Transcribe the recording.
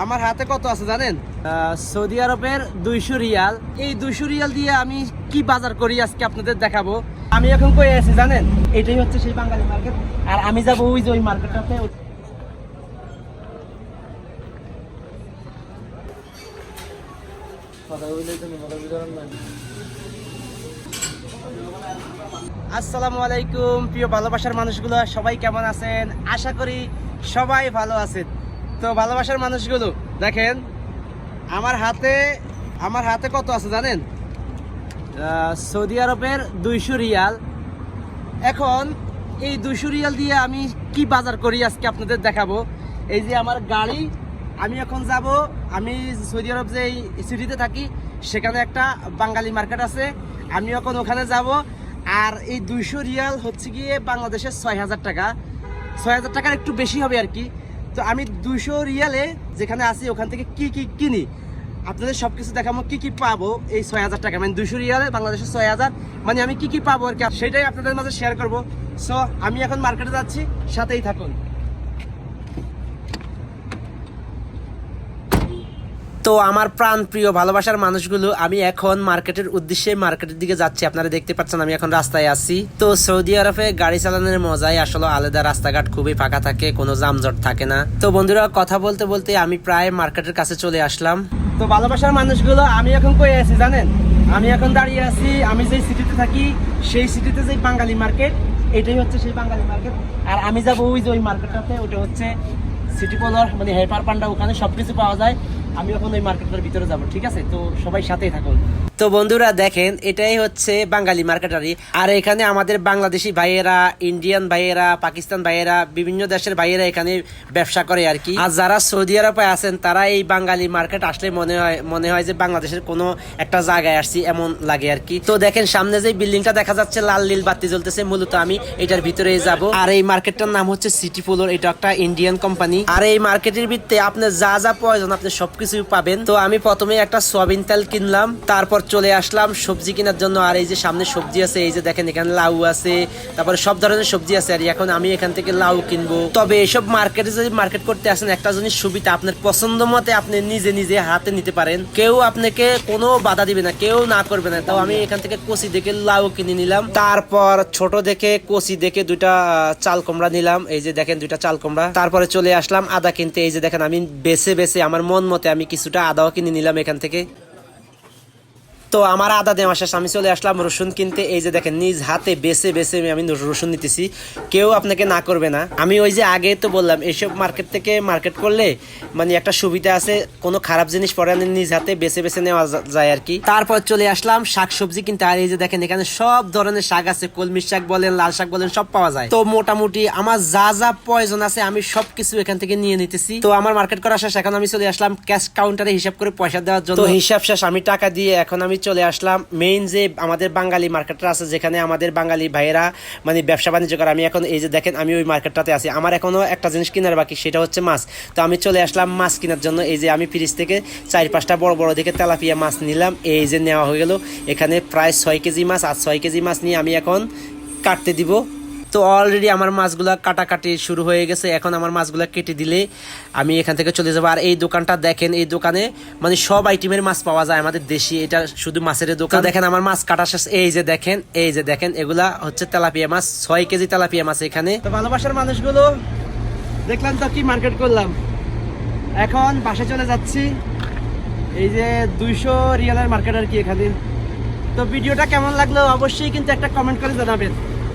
আমার হাতে কত আছে জানেন? সৌদি আরবের দুইশো রিয়াল। এই দুইশো রিয়াল দিয়ে আমি কি বাজার করি আজকে আপনাদের দেখাবো। আমি এখন কই আছি জানেন? এটাই হচ্ছে সেই বাঙালি মার্কেট। আর আমি যাব ওই যে ওই মার্কেটটাতে আসসালামু আলাইকুম, প্রিয় ভালোবাসার মানুষগুলো, সবাই কেমন আছেন? আশা করি সবাই ভালো আছেন। তো ভালোবাসার মানুষগুলো, দেখেন, আমার হাতে আমার হাতে কত আছে জানেন? সৌদি আরবের দুইশো রিয়াল। এখন এই দুইশো রিয়াল দিয়ে আমি কি বাজার করি আজকে আপনাদের দেখাবো। এই যে আমার গাড়ি, আমি এখন যাব, আমি সৌদি আরব যে এই সিটিতে থাকি, সেখানে একটা বাঙালি মার্কেট আছে, আমি এখন ওখানে যাব। আর এই দুইশো রিয়াল হচ্ছে গিয়ে বাংলাদেশের ছয় হাজার টাকা। ছয় হাজার টাকার একটু বেশি হবে আর কি। তো আমি দুশো রিয়ালে যেখানে আছি, ওখান থেকে কি কি কিনি, আপনাদের সব কিছু দেখাবো, কি কি পাবো, এই ছয় হাজার টাকা। মানে দুশো রিয়ালে বাংলাদেশের ছয় হাজার মানে আমি কি কি পাবো আর কি, সেটাই আপনাদের মাঝে শেয়ার করব। সো আমি এখন মার্কেটে যাচ্ছি, সাথেই থাকুন। তো আমার প্রাণ প্রিয় ভালোবাসার মানুষগুলো, আমি এখন মার্কেটের উদ্দেশ্যে মার্কেটের দিকে যাচ্ছি। আপনারা দেখতে পাচ্ছেন আমি এখন রাস্তায় আছি। তো সৌদি আরবে গাড়ি চালানোর মজাই আসলে আলাদা। রাস্তাঘাট খুবই ফাঁকা থাকে, কোনো যানজট থাকে না। তো বন্ধুরা, কথা বলতে বলতে আমি প্রায় মার্কেটের কাছে চলে আসলাম। তো ভালোবাসার মানুষগুলো, আমি এখন কই আছি জানেন? আমি এখন দাঁড়িয়ে আছি, আমি যেই সিটিতে থাকি, সেই সিটিতে যেই বাঙালি মার্কেট, এটাই হচ্ছে সেই বাঙালি মার্কেট। আর আমি যাব ওই যে ওই মার্কেটটাতে, ওটা হচ্ছে সিটি কলার মানে হেপার পান্ডা, ওখানে সবকিছু পাওয়া যায়। আমি এখন ওই মার্কেটের ভিতরে যাব, ঠিক আছে? তো সবাই সাথেই থাকুন। তো বন্ধুরা, দেখেন, এটাই হচ্ছে বাঙালি মার্কেটারি আর এখানে আমাদের বাংলাদেশি ভাইয়েরা ইন্ডিয়ান ভাইয়েরা পাকিস্তান ভাইয়েরা, বিভিন্ন দেশের ভাইয়েরা এখানে ব্যবসা করে আর কি। আর যারা সৌদি আরবে আছেন, তারা এই বাঙালি মার্কেট আসলে মনে হয় মনে হয় যে বাংলাদেশের কোনো একটা জায়গায় আসছি এমন লাগে আর কি। তো দেখেন, সামনে যে বিল্ডিংটা দেখা যাচ্ছে, লাল নীল বাতি জ্বলতেছে, মূলত আমি এটার ভিতরে যাব। আর এই মার্কেটটার নাম হচ্ছে সিটি ফ্লোর এটা একটা ইন্ডিয়ান কোম্পানি আর এই মার্কেটের ভিত্তে আপনার যা যা প্রয়োজন, আপনি সবকিছু পাবেন। তো আমি প্রথমে একটা সয়াবিন তেল কিনলাম, তারপর চলে আসলাম সবজি কেনার জন্য। আর এই যে সামনে সবজি আছে, এই যে দেখেন এখানে লাউ আছে, তারপরে সব ধরনের সবজি আছে। আর এখন আমি এখান থেকে লাউ কিনবো। তবে এসব মার্কেটে যদি মার্কেট করতে আসেন, একটা জিনিস সুবিধা, আপনার পছন্দ মতে আপনি নিজে নিজে হাতে নিতে পারেন। কেউ আপনাকে কোনো বাধা দিবে না, কেউ না করবে না। তো আমি এখান থেকে কচি দেখে লাউ কিনে নিলাম। তারপর ছোট দেখে কচি দেখে দুইটা চাল কুমড়া নিলাম। এই যে দেখেন দুইটা চাল কুমড়া। তারপরে চলে আসলাম আদা কিনতে। এই যে দেখেন আমি বেছে বেছে আমার মন মতে আমি কিছুটা আদাও কিনে নিলাম এখান থেকে। তো আমার আদা দেওয়া শেষ। আমি চলে আসলাম রসুন কিনতে। এই যে দেখেন নিজ হাতে বেছে বেছে আমি রসুন নিতেছি। কেউ আপনাকে না করবে না। আমি ওই যে আগে তো বললাম এইসব মার্কেট থেকে মার্কেট করলে মানে একটা সুবিধা আছে কোনো খারাপ জিনিস পরে না, নিজ হাতে বেছে বেছে নেওয়া যায় আর কি। তারপর চলে আসলাম শাক সবজি কিনতে। আর এই যে দেখেন এখানে সব ধরনের শাক আছে। কলমি শাক বলেন লাল শাক বলেন সব পাওয়া যায়। তো মোটামুটি আমার যা যা প্রয়োজন আছে আমি সবকিছু এখান থেকে নিয়ে নিতেছি। তো আমার মার্কেট করা শেষ। এখন আমি চলে আসলাম ক্যাশ কাউন্টারে হিসাব করে পয়সা দেওয়ার জন্য। হিসাব শেষ। আমি টাকা দিয়ে এখন আমি চলে আসলাম। মেইন যে আমাদের বাঙালি মার্কেটটা আছে, যেখানে আমাদের বাঙালি ভাইয়েরা মানে ব্যবসা বাণিজ্য করে, আমি এখন এই যে দেখেন, আমি ওই মার্কেটটাতে আছি। আমার এখনও একটা জিনিস কেনার বাকি, সেটা হচ্ছে মাছ। তো আমি চলে আসলাম মাছ কেনার জন্য। এই যে আমি ফ্রিজ থেকে চার পাঁচটা বড় বড় দেখে তেলাপিয়া মাছ নিলাম। এই যে নেওয়া হয়ে গেল। এখানে প্রায় ছয় কেজি মাছ, আর ছয় কেজি মাছ নিয়ে আমি এখন কাটতে দিব। তো অলরেডি আমার মাছগুলা কাটাকাটি শুরু হয়ে গেছে। এখন আমার মাছগুলা কেটে দিলে আমি এখান থেকে চলে যাব। আর এই দোকানটা দেখেন, এই দোকানে মানে সব আইটেমের মাছ পাওয়া যায় আমাদের দেশি। এটা শুধু মাছের দোকান। দেখেন আমার মাছ কাটা শেষ। এই যে দেখেন, এই যে দেখেন, এগুলা হচ্ছে তেলাপিয়া মাছ। ছয় কেজি তেলাপিয়া মাছ এখানে। তো ভালোবাসার মানুষগুলো, দেখলাম তো কি মার্কেট করলাম। এখন বাসে চলে যাচ্ছি। এই যে দুইশো রিয়ালের মার্কেট আর কি এখানে। তো ভিডিওটা কেমন লাগল অবশ্যই কিন্তু একটা কমেন্ট করে জানাবেন।